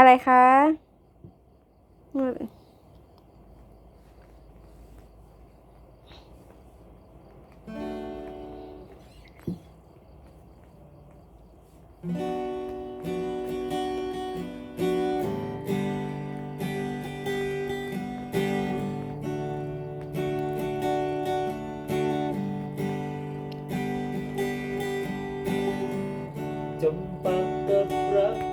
อะไรคะจมปักกับรัก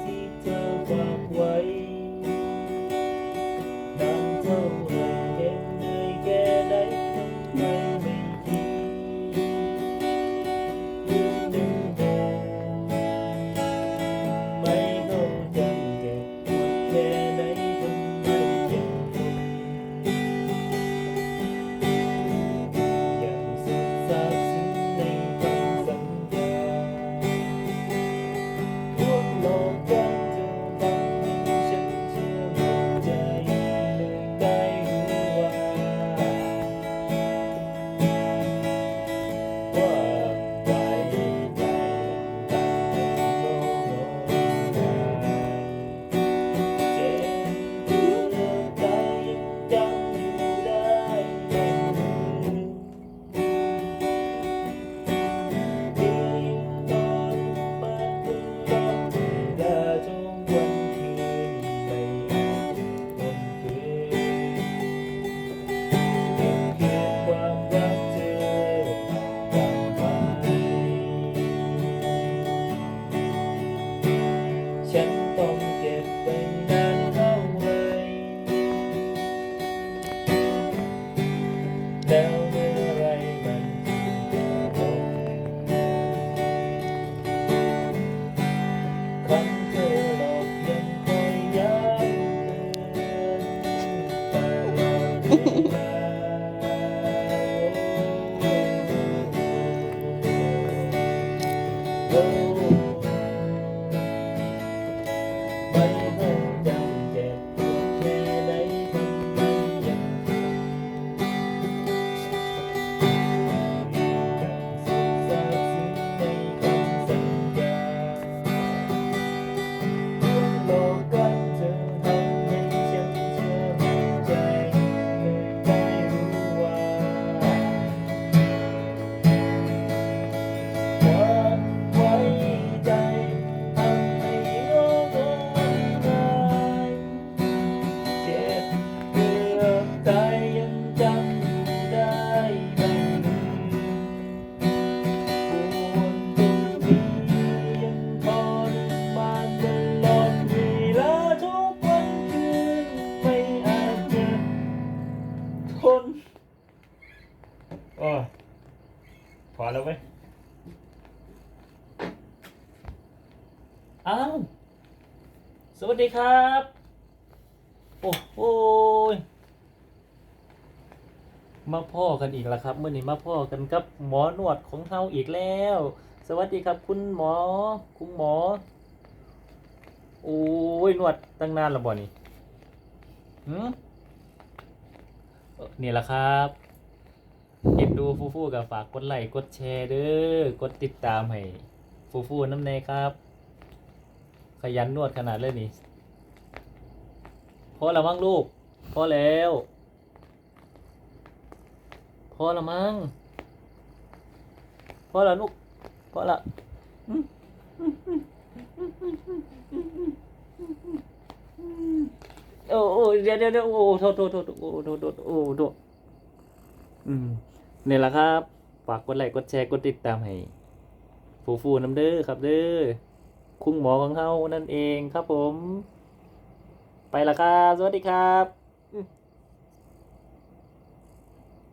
โพอแล้วไหมอ้าวสวัสดีครับ โอ้โหยมาพ่อกันอีกแล้วครับเมื่อนี้มาพ่อกันกับหมอนวดของเฮาอีกแล้ว สวัสดีครับคุณหมอ คุณหมอ โอ้ยนวดตั้งนานแล้วบ่นี่หืมนี่แหละครับ ดูฟูฟูกับฝากกดไลค์กดแชร์เด้อกดติดตามให้ฟูฟูน้ำเนยครับ ขยันนวดขนาดเลยนี่พอแล้วมั้งลูกพอแล้วพอแล้วมั้งพอแล้วลูกพอละโอ้โอ้เดี๋ยวเดี๋ยวเดี๋ยวโอ้โทษโทษโทษโอ้โทษโทษโอ้โทษอืม นี่แหละครับ ฝากกดไลค์กดแชร์กดติดตามให้ฟูฟูน้ำเด้อครับเด้อคุณหมอของเฮานั่นเองครับผม ไปละครับ สวัสดีครับ